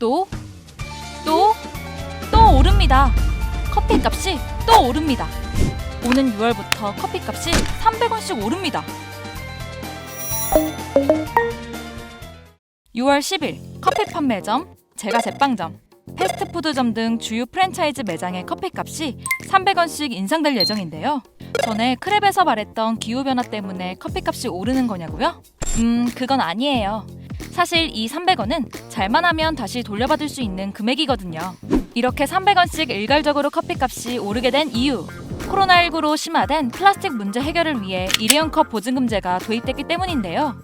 또, 또, 또 오릅니다. 커피 값이 또 오릅니다. 오는 6월부터 커피 값이 300원씩 오릅니다. 6월 10일 커피 판매점, 제과 제빵점, 패스트푸드점 등 주요 프랜차이즈 매장의 커피 값이 300원씩 인상될 예정인데요. 전에 크랩에서 말했던 기후변화 때문에 커피 값이 오르는 거냐고요? 음, 그건 아니에요. 사실 이 300원은 잘만 하면 다시 돌려받을 수 있는 금액이거든요. 이렇게 300원씩 일괄적으로 커피값이 오르게 된 이유. 코로나19로 심화된 플라스틱 문제 해결을 위해 일회용 컵 보증금제가 도입됐기 때문인데요.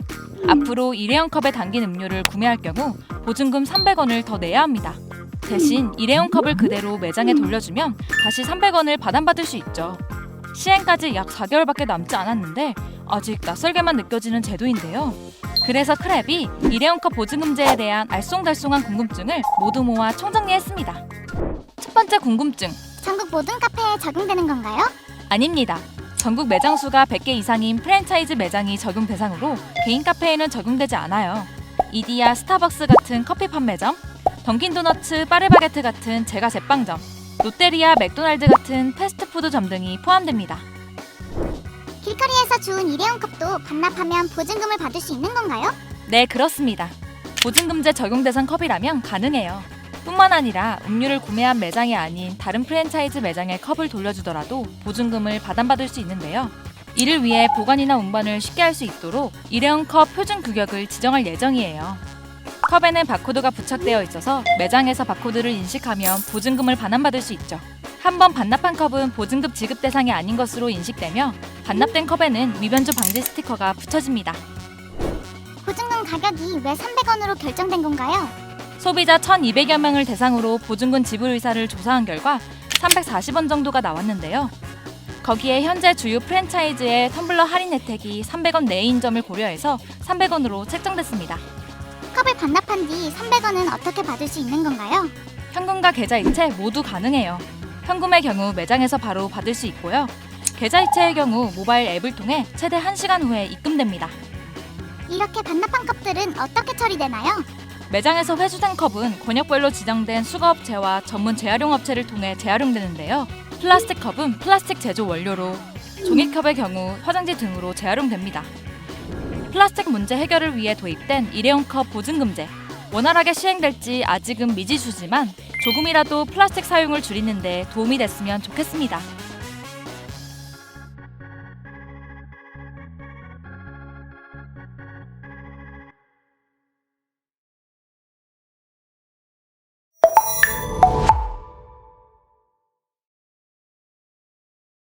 앞으로 일회용 컵에 담긴 음료를 구매할 경우 보증금 300원을 더 내야 합니다. 대신 일회용 컵을 그대로 매장에 돌려주면 다시 300원을 받아받을 수 있죠. 시행까지 약 4개월밖에 남지 않았는데 아직 낯설게만 느껴지는 제도인데요. 그래서 크랩이 일회용 컵 보증금제에 대한 알쏭달쏭한 궁금증을 모두 모아 총정리했습니다. 첫 번째 궁금증 전국 모든 카페에 적용되는 건가요? 아닙니다. 전국 매장 수가 100개 이상인 프랜차이즈 매장이 적용 대상으로 개인 카페에는 적용되지 않아요. 이디야, 스타벅스 같은 커피 판매점, 던킨도너츠, 파르바게트 같은 제과 제빵점, 롯데리아, 맥도날드 같은 패스트푸드점 등이 포함됩니다. 길거리에서 주운 일회용 컵도 반납하면 보증금을 받을 수 있는 건가요? 네, 그렇습니다. 보증금제 적용 대상 컵이라면 가능해요. 뿐만 아니라 음료를 구매한 매장이 아닌 다른 프랜차이즈 매장에 컵을 돌려주더라도 보증금을 받아받을 수 있는데요. 이를 위해 보관이나 운반을 쉽게 할 수 있도록 일회용 컵 표준 규격을 지정할 예정이에요. 컵에는 바코드가 부착되어 있어서 매장에서 바코드를 인식하면 보증금을 반환받을 수 있죠. 한 번 반납한 컵은 보증금 지급 대상이 아닌 것으로 인식되며 반납된 컵에는 위변조 방지 스티커가 붙여집니다. 보증금 가격이 왜 300원으로 결정된 건가요? 소비자 1,200여 명을 대상으로 보증금 지불 의사를 조사한 결과 340원 정도가 나왔는데요. 거기에 현재 주요 프랜차이즈의 텀블러 할인 혜택이 300원 내인 점을 고려해서 300원으로 책정됐습니다. 컵을 반납한 뒤 300원은 어떻게 받을 수 있는 건가요? 현금과 계좌 이체 모두 가능해요. 현금의 경우 매장에서 바로 받을 수 있고요. 계좌 이체의 경우 모바일 앱을 통해 최대 1시간 후에 입금됩니다. 이렇게 반납한 컵들은 어떻게 처리되나요? 매장에서 회수된 컵은 권역별로 지정된 수거업체와 전문 재활용 업체를 통해 재활용되는데요. 플라스틱 컵은 플라스틱 제조 원료로, 종이컵의 경우 화장지 등으로 재활용됩니다. 플라스틱 문제 해결을 위해 도입된 일회용 컵 보증금제. 원활하게 시행될지 아직은 미지수지만 조금이라도 플라스틱 사용을 줄이는데 도움이 됐으면 좋겠습니다.